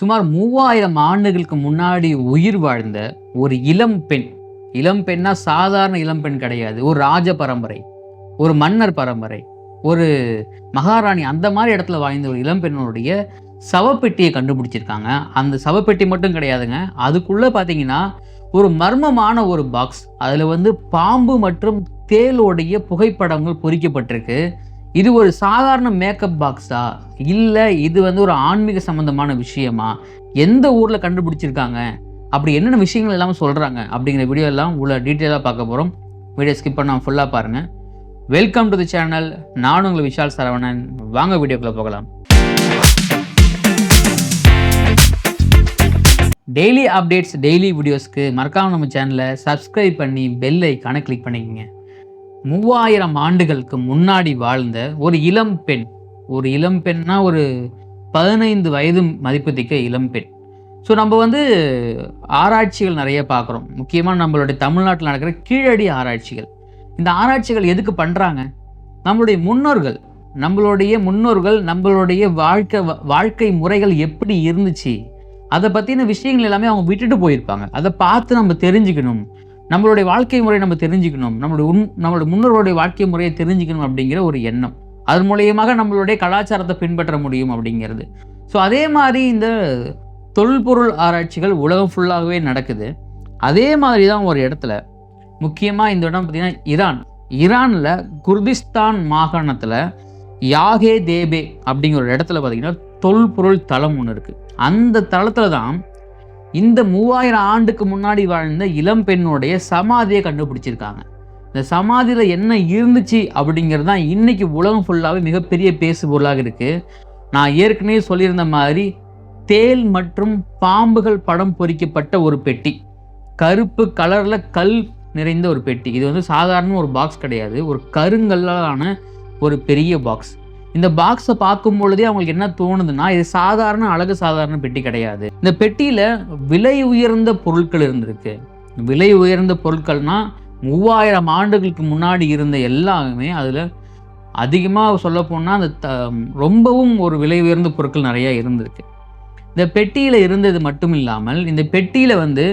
சுமார் மூவாயிரம் ஆண்டுகளுக்கு முன்னாடி உயிர் வாழ்ந்த ஒரு இளம் பெண். இளம் பெண்ணா சாதாரண இளம் பெண் கிடையாது. ஒரு ராஜ பரம்பரை ஒரு மன்னர் பரம்பரை ஒரு மகாராணி அந்த மாதிரி இடத்துல வாழ்ந்த ஒரு இளம்பெண்ணுடைய சவப்பெட்டியை கண்டுபிடிச்சிருக்காங்க. அந்த சவப்பெட்டி மட்டும் கிடையாதுங்க. அதுக்குள்ளே பார்த்தீங்கன்னா ஒரு மர்மமான ஒரு பாக்ஸ் அதில் வந்து பாம்பு மற்றும் தேலோடைய புகைப்படங்கள் பொறிக்கப்பட்டிருக்கு. இது ஒரு சாதாரண மேக்கப் பாக்ஸா இல்லை இது வந்து ஒரு ஆன்மீக சம்பந்தமான விஷயமா? எந்த ஊரில் கண்டுபிடிச்சிருக்காங்க? அப்படி என்னென்ன விஷயங்கள் எல்லாமே சொல்கிறாங்க அப்படிங்கிற வீடியோ எல்லாம் உள்ள டீட்டெயிலாக பார்க்க போகிறோம் வீடியோ ஸ்கிப் பண்ணாமல் ஃபுல்லாக பாருங்கள் வெல்கம் டு தி சேனல் நான் உங்கள் விஷால் சரவணன். வாங்க வீடியோக்குள்ளே போகலாம். டெய்லி அப்டேட்ஸ் டெய்லி வீடியோஸ்க்கு மறக்காம நம்ம சேனலை சப்ஸ்கிரைப் பண்ணி பெல் ஐக்கானை கிளிக் பண்ணிக்கோங்க. மூவாயிரம் ஆண்டுகளுக்கு முன்னாடி வாழ்ந்த ஒரு இளம் பெண். ஒரு இளம் பெண்ணா ஒரு பதினைந்து வயது மதிப்புத்திக்க இளம் பெண். ஸோ நம்ம வந்து ஆராய்ச்சிகள் நிறைய பார்க்குறோம். முக்கியமாக நம்மளுடைய தமிழ்நாட்டில் நடக்கிற கீழடி ஆராய்ச்சிகள். இந்த ஆராய்ச்சிகள் எதுக்கு பண்ணுறாங்க நம்மளுடைய முன்னோர்கள் நம்மளுடைய முன்னோர்கள் நம்மளுடைய வாழ்க்கை வாழ்க்கை முறைகள் எப்படி இருந்துச்சு? அதை பற்றின விஷயங்கள் எல்லாமே அவங்க விட்டுட்டு போயிருப்பாங்க. அதை பார்த்து நம்ம தெரிஞ்சுக்கணும். நம்மளுடைய வாழ்க்கை முறை நம்ம தெரிஞ்சுக்கணும். நம்மளுடைய உன் நம்மளுடைய முன்னோர்களுடைய வாழ்க்கை முறையை தெரிஞ்சுக்கணும் அப்படிங்கிற ஒரு எண்ணம். அதன் மூலியமாக நம்மளுடைய கலாச்சாரத்தை பின்பற்ற முடியும் அப்படிங்கிறது. ஸோ அதே மாதிரி இந்த தொல்பொருள் ஆராய்ச்சிகள் உலகம் ஃபுல்லாகவே நடக்குது. அதே மாதிரி தான் ஒரு இடத்துல முக்கியமாக இந்த இடம் பார்த்திங்கன்னா ஈரான் ஈரானில் குர்திஸ்தான் மாகாணத்தில் யாகே தேபே அப்படிங்கிற ஒரு இடத்துல பார்த்திங்கன்னா தொல்பொருள் தளம் ஒன்று இருக்குது அந்த தளத்தில் தான் இந்த மூவாயிரம் ஆண்டுக்கு முன்னாடி வாழ்ந்த இளம் பெண்ணுடைய சமாதியை கண்டுபிடிச்சிருக்காங்க. இந்த சமாதியில் என்ன இருந்துச்சு அப்படிங்கிறது தான் இன்றைக்கி உலகம் ஃபுல்லாகவே மிகப்பெரிய பேசு பொருளாக இருக்குது நான் ஏற்கனவே சொல்லியிருந்த மாதிரி தேல் மற்றும் பாம்புகள் படம் பொறிக்கப்பட்ட ஒரு பெட்டி. கருப்பு கலரில் கல் நிறைந்த ஒரு பெட்டி. இது வந்து சாதாரண ஒரு பாக்ஸ் கிடையாது. ஒரு கருங்கல்லான ஒரு பெரிய பாக்ஸ் இந்த பாக்ஸை பார்க்கும் பொழுதே அவங்களுக்கு என்ன தோணுதுன்னா இது சாதாரண அழகு சாதாரண பெட்டி கிடையாது. இந்த பெட்டியில் விலை உயர்ந்த பொருட்கள் இருந்திருக்கு. விலை உயர்ந்த பொருட்கள்னா மூவாயிரம் ஆண்டுகளுக்கு முன்னாடி இருந்த எல்லாமே அதில் அதிகமாக சொல்லப்போனால் அந்த த ரொம்பவும் ஒரு விலை உயர்ந்த பொருட்கள் நிறையா இருந்திருக்கு. இந்த பெட்டியில் இருந்தது மட்டும் இல்லாமல் இந்த பெட்டியில் வந்து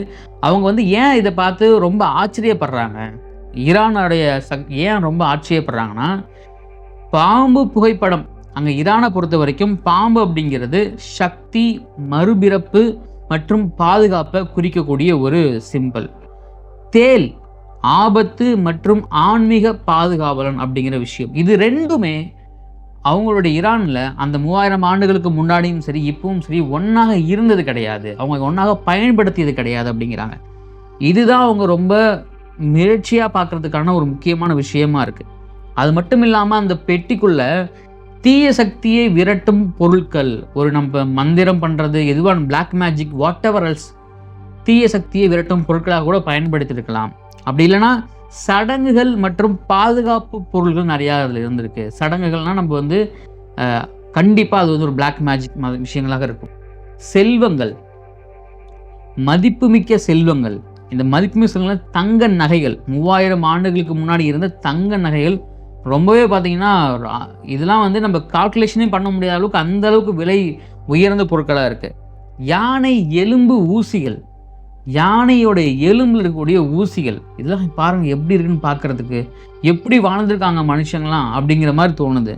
அவங்க வந்து ஏன் இதை பார்த்து ரொம்ப ஆச்சரியப்படுறாங்க? ஈரானுடைய சக் ஏன் ரொம்ப ஆச்சரியப்படுறாங்கன்னா பாம்பு புகைப்படம். அங்கே ஈரானை பொறுத்த வரைக்கும் பாம்பு அப்படிங்கிறது சக்தி மறுபிறப்பு மற்றும் பாதுகாப்பை குறிக்கக்கூடிய ஒரு சிம்பிள் தேல் ஆபத்து மற்றும் ஆன்மீக பாதுகாவலன் அப்படிங்கிற விஷயம். இது ரெண்டுமே அவங்களுடைய ஈரானில் அந்த மூவாயிரம் ஆண்டுகளுக்கு முன்னாடியும் சரி இப்பவும் சரி ஒன்றாக இருந்தது கிடையாது. அவங்க ஒன்றாக பயன்படுத்தியது கிடையாது அப்படிங்கிறாங்க. இதுதான் அவங்க ரொம்ப முயற்சியாக பார்க்குறதுக்கான ஒரு முக்கியமான விஷயமா இருக்குது அது மட்டும் இல்லாமல் அந்த பெட்டிக்குள்ள தீய சக்தியை விரட்டும் பொருட்கள் ஒரு நம்ம மந்திரம் பண்ணுறது எதுவான black magic whatever else தீய சக்தியை விரட்டும் பொருட்களாக கூட பயன்படுத்தியிருக்கலாம். அப்படி இல்லைன்னா சடங்குகள் மற்றும் பாதுகாப்பு பொருள்கள் நிறையா அதில் இருந்திருக்கு. சடங்குகள்னால் நம்ம வந்து கண்டிப்பாக அது வந்து ஒரு பிளாக் மேஜிக் விஷயங்களாக இருக்கும். செல்வங்கள். மதிப்புமிக்க செல்வங்கள். இந்த மதிப்புமிக்க செல்வங்கள் தங்க நகைகள். மூவாயிரம் ஆண்டுகளுக்கு முன்னாடி இருந்த தங்க நகைகள் ரொம்பவே பார்த்திங்கன்னா இதெல்லாம் வந்து நம்ம கால்குலேஷனே பண்ண முடியாத அளவுக்கு அந்த அளவுக்கு விலை உயர்ந்த பொருட்களாக இருக்குது யானை எலும்பு ஊசிகள் யானையோடைய எலும்பில் இருக்கக்கூடிய ஊசிகள் இதெல்லாம் பாருங்கள் எப்படி இருக்குன்னு பார்க்குறதுக்கு எப்படி வாழ்ந்துருக்காங்க மனுஷங்களாம் அப்படிங்கிற மாதிரி தோணுது.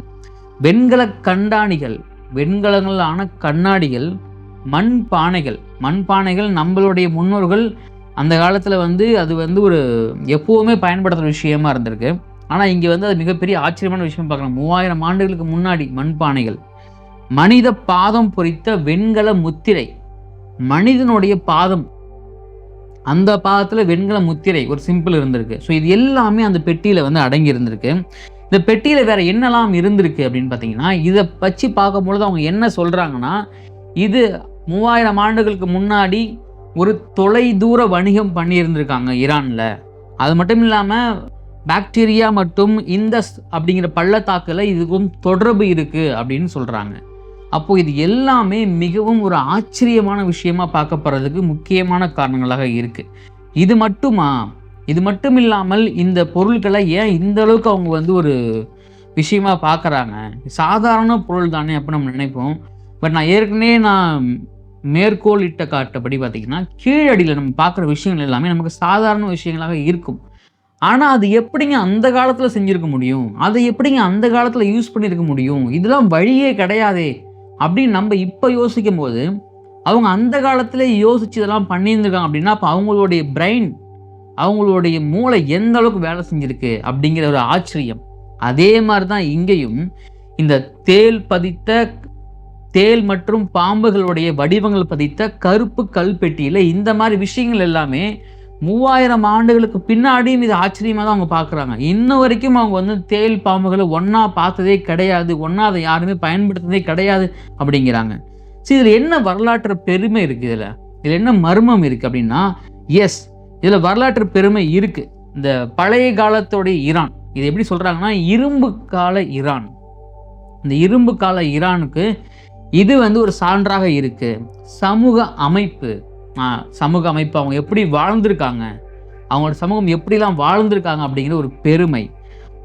வெண்கல கண்டாணிகள் வெண்கலங்களான கண்ணாடிகள் மண் பானைகள் மண் பானைகள் நம்மளுடைய முன்னோர்கள் அந்த காலத்தில் வந்து அது வந்து ஒரு எப்போவுமே பயன்படுத்துகிற விஷயமா இருந்திருக்கு. ஆனால் இங்கே வந்து அது மிகப்பெரிய ஆச்சரியமான விஷயம் பார்க்கலாம். மூவாயிரம் ஆண்டுகளுக்கு முன்னாடி மண்பானைகள். மனித பாதம் பொறித்த வெண்கல முத்திரை. மனிதனுடைய பாதம். அந்த பாதத்தில் வெண்கல முத்திரை ஒரு சிம்பிள் இருந்திருக்கு. ஸோ இது எல்லாமே அந்த பெட்டியில் வந்து அடங்கி இருந்திருக்கு இந்த பெட்டியில் வேற என்னெல்லாம் இருந்திருக்கு அப்படின்னு பார்த்தீங்கன்னா இதை வச்சு பார்க்கும்பொழுது அவங்க என்ன சொல்கிறாங்கன்னா இது மூவாயிரம் ஆண்டுகளுக்கு முன்னாடி ஒரு தொலை தூர வணிகம் பண்ணியிருந்திருக்காங்க ஈரானில். அது மட்டும் இல்லாமல் பாக்டீரியா மற்றும் இந்தஸ் அப்படிங்கிற பள்ளத்தாக்கில் இதுக்கும் தொடர்பு இருக்குது அப்படின்னு சொல்கிறாங்க அப்போது இது எல்லாமே மிகவும் ஒரு ஆச்சரியமான விஷயமா பார்க்கப்படுறதுக்கு முக்கியமான காரணங்களாக இருக்குது இது மட்டுமா? இது மட்டும் இல்லாமல் இந்த பொருட்களை ஏன் இந்த அளவுக்கு அவங்க வந்து ஒரு விஷயமா பார்க்குறாங்க? சாதாரண பொருள் தானே அப்போ நம்ம நினைப்போம். பட் நான் ஏற்கனவே நான் மேற்கோள் இட்ட காட்டபடி பார்த்தீங்கன்னா கீழடியில் நம்ம பார்க்குற விஷயங்கள் எல்லாமே நமக்கு சாதாரண விஷயங்களாக இருக்கும். ஆனால் அது எப்படிங்க அந்த காலத்தில் செஞ்சுருக்க முடியும்? அதை எப்படிங்க அந்த காலத்தில் யூஸ் பண்ணியிருக்க முடியும்? இதெல்லாம் வழியே கிடையாதே. அப்படின்னு நம்ம இப்போ யோசிக்கும் போது அவங்க அந்த காலத்தில் யோசிச்சு இதெல்லாம் பண்ணியிருந்துருக்காங்க அப்படின்னா அப்போ அவங்களுடைய பிரெயின் அவங்களுடைய மூளை எந்த அளவுக்கு வேலை செஞ்சிருக்கு அப்படிங்கிற ஒரு ஆச்சரியம். அதே மாதிரி தான் இங்கேயும் இந்த தேல் பதித்த தேல் மற்றும் பாம்புகளுடைய வடிவங்கள் பதித்த கருப்பு கல்பெட்டியில் இந்த மாதிரி விஷயங்கள் எல்லாமே மூவாயிரம் ஆண்டுகளுக்கு பின்னாடியும் இது ஆச்சரியமாக தான் அவங்க பார்க்குறாங்க. இன்ன வரைக்கும் அவங்க வந்து தேல் பாம்புகளை ஒன்றா பார்த்ததே கிடையாது ஒன்றா அதை யாருமே பயன்படுத்துறதே கிடையாது அப்படிங்கிறாங்க. சரி இதில் என்ன வரலாற்று பெருமை இருக்குது இதில்? இதில் என்ன மர்மம் இருக்குது அப்படின்னா எஸ் இதில் வரலாற்று பெருமை இருக்குது இந்த பழைய காலத்தோடைய ஈரான் இது எப்படி சொல்கிறாங்கன்னா இரும்பு கால ஈரான். இந்த இரும்பு கால ஈரானுக்கு இது வந்து ஒரு சான்றாக இருக்குது சமூக அமைப்பு சமூக அமைப்பு அவங்க எப்படி வாழ்ந்திருக்காங்க? அவங்களோட சமூகம் எப்படிலாம் வாழ்ந்திருக்காங்க அப்படிங்கிற ஒரு பெருமை.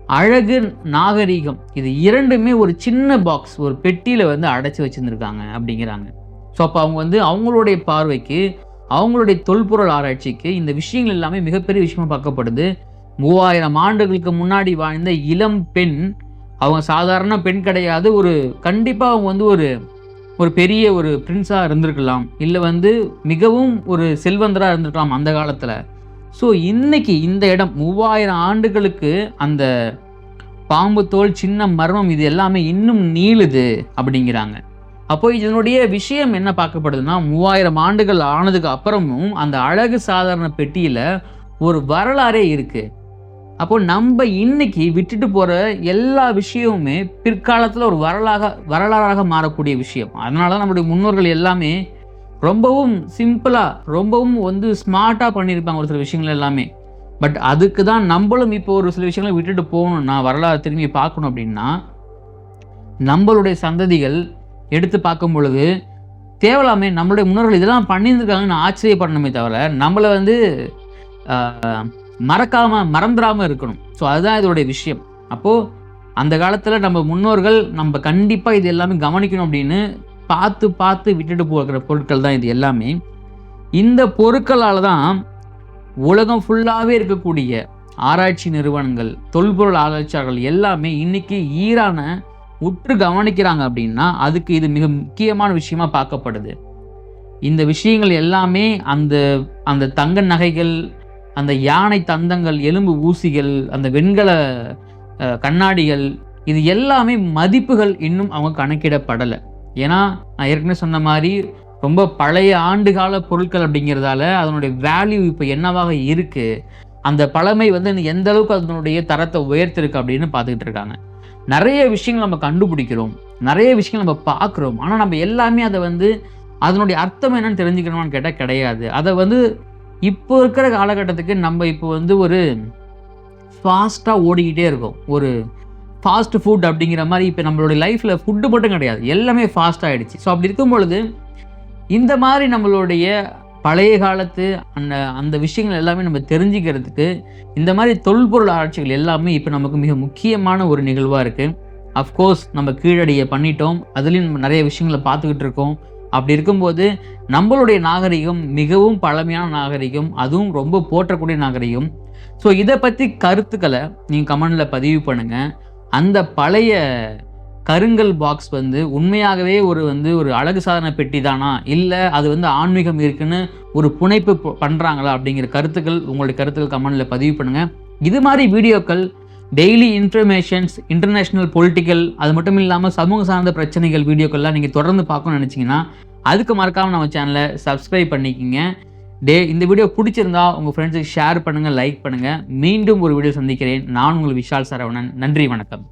அழகு நாகரீகம் இது இரண்டுமே ஒரு சின்ன பாக்ஸ் ஒரு பெட்டியில் வந்து அடைச்சி வச்சுருந்துருக்காங்க அப்படிங்கிறாங்க. ஸோ அப்போ அவங்க வந்து அவங்களுடைய பார்வைக்கு அவங்களுடைய தொல்பொருள் ஆராய்ச்சிக்கு இந்த விஷயங்கள் எல்லாமே மிகப்பெரிய விஷயமா பார்க்கப்படுது. மூவாயிரம் ஆண்டுகளுக்கு முன்னாடி வாழ்ந்த இளம் பெண் அவங்க சாதாரண பெண் கிடையாது ஒரு கண்டிப்பாக அவங்க வந்து ஒரு ஒரு பெரிய ஒரு பிரின்ஸாக இருந்திருக்கலாம். இல்லை வந்து மிகவும் ஒரு செல்வந்தராக இருந்திருக்கலாம் அந்த காலத்தில். ஸோ இன்னைக்கு இந்த இடம் மூவாயிரம் ஆண்டுகளுக்கு அந்த பாம்பு தோல் சின்ன மர்மம் இது எல்லாமே இன்னும் நீளுது அப்படிங்கிறாங்க. அப்போ இதனுடைய விஷயம் என்ன பார்க்கப்படுதுன்னா மூவாயிரம் ஆண்டுகள் ஆனதுக்கு அப்புறமும் அந்த அழகு சாதாரண பெட்டியில் ஒரு வரலாறே இருக்குது அப்போ நம்ம இன்னைக்கு விட்டுட்டு போகிற எல்லா விஷயமுமே பிற்காலத்தில் ஒரு வரலாக வரலாறாக மாறக்கூடிய விஷயம். அதனால தான் நம்மளுடைய முன்னோர்கள் எல்லாமே ரொம்பவும் சிம்பிளாக ரொம்பவும் வந்து ஸ்மார்ட்டாக பண்ணியிருப்பாங்க ஒரு சில விஷயங்கள் எல்லாமே. பட் அதுக்கு தான் நம்மளும் இப்போ ஒரு சில விஷயங்களை விட்டுட்டு போகணும்னா வரலாறு திரும்பி பார்க்கணும் அப்படின்னா நம்மளுடைய சந்ததிகள் எடுத்து பார்க்கும் பொழுது தேவலாமே நம்மளுடைய முன்னோர்கள் இதெல்லாம் பண்ணியிருந்துருக்காங்கன்னு ஆச்சரியப்படணுமே தவிர நம்மளை வந்து மறக்காமல் மறந்துடாமல் இருக்கணும். ஸோ அதுதான் இதோடைய விஷயம். அப்போது அந்த காலத்தில் நம்ம முன்னோர்கள் நம்ம கண்டிப்பாக இது எல்லாமே கவனிக்கணும் அப்படின்னு பார்த்து பார்த்து விட்டுட்டு போகிற பொருட்கள் தான் இது எல்லாமே. இந்த பொருட்களால் தான் உலகம் ஃபுல்லாகவே இருக்கக்கூடிய ஆராய்ச்சி நிறுவனங்கள் தொல்பொருள் ஆராய்ச்சியாளர்கள் எல்லாமே இன்றைக்கி ஈரான உற்று கவனிக்கிறாங்க அப்படின்னா அதுக்கு இது மிக முக்கியமான விஷயமா பார்க்கப்படுது. இந்த விஷயங்கள் எல்லாமே அந்த அந்த தங்க நகைகள் அந்த யானை தந்தங்கள் எலும்பு ஊசிகள் அந்த வெண்கல கண்ணாடிகள் இது எல்லாமே மதிப்புகள் இன்னும் அவங்க கணக்கிடப்படலை. ஏன்னா நான் ஏற்கனவே சொன்ன மாதிரி ரொம்ப பழைய ஆண்டுகால பொருட்கள் அப்படிங்கிறதால அதனுடைய வேல்யூ இப்போ என்னவாக இருக்குது அந்த பழமை வந்து எந்த அளவுக்கு அதனுடைய தரத்தை உயர்த்திருக்கு அப்படின்னு பார்த்துக்கிட்டு இருக்காங்க. நிறைய விஷயங்கள் நம்ம கண்டுபிடிக்கிறோம் நிறைய விஷயங்கள் நம்ம பார்க்குறோம் ஆனால் நம்ம எல்லாமே அதை வந்து அதனுடைய அர்த்தம் என்னன்னு தெரிஞ்சுக்கணுமான்னு கேட்டால் கிடையாது. அதை வந்து இப்போ இருக்கிற காலகட்டத்துக்கு நம்ம இப்போ வந்து ஒரு ஃபாஸ்ட்டாக ஓடிக்கிட்டே இருக்கோம். ஒரு ஃபாஸ்ட் ஃபுட் அப்படிங்கிற மாதிரி இப்போ நம்மளுடைய லைஃப்பில் ஃபுட்டு மட்டும் கிடையாது. எல்லாமே ஃபாஸ்ட் ஆகிடுச்சு ஸோ அப்படி இருக்கும் பொழுது இந்த மாதிரி நம்மளுடைய பழைய காலத்து அந்த அந்த விஷயங்கள் எல்லாமே நம்ம தெரிஞ்சுக்கிறதுக்கு இந்த மாதிரி தொல்பொருள் ஆராய்ச்சிகள் எல்லாமே இப்போ நமக்கு மிக முக்கியமான ஒரு நிகழ்வாக இருக்குது அஃப்கோர்ஸ் நம்ம கீழடியை பண்ணிட்டோம். அதுலேயும் நம்ம நிறைய விஷயங்களை பார்த்துக்கிட்டு இருக்கோம். அப்படி இருக்கும்போது நம்மளுடைய நாகரிகம் மிகவும் பழமையான நாகரிகம் அதுவும் ரொம்ப போற்றக்கூடிய நாகரிகம். ஸோ இதை பற்றி கருத்துக்களை நீங்கள் கமெண்டில் பதிவு பண்ணுங்கள் அந்த பழைய கருங்கல் பாக்ஸ் வந்து உண்மையாகவே ஒரு வந்து ஒரு அழகு சாதன பெட்டி தானா? இல்லை அது வந்து ஆன்மீகம் இருக்குன்னு ஒரு புனைப்பு பண்ணுறாங்களா அப்படிங்கிற கருத்துக்கள் உங்களுடைய கருத்துக்கள் கமெண்டில் பதிவு பண்ணுங்கள் இது மாதிரி வீடியோக்கள் டெய்லி இன்ஃபர்மேஷன்ஸ் இன்டர்நேஷ்னல் பொலிட்டிக்கல் அது மட்டும் இல்லாமல் சமூக சார்ந்த பிரச்சனைகள் வீடியோக்கள்லாம் நீங்கள் தொடர்ந்து பார்க்கணும்னு நினச்சிங்கன்னா அதுக்கு மறக்காமல் நம்ம சேனலை சப்ஸ்கிரைப் பண்ணிக்கிங்க. டே இந்த வீடியோ பிடிச்சிருந்தா உங்கள் ஃப்ரெண்ட்ஸுக்கு ஷேர் பண்ணுங்கள் லைக் பண்ணுங்கள் மீண்டும் ஒரு வீடியோ சந்திக்கிறேன். நான் உங்கள் விஷால் சரவணன். நன்றி வணக்கம்.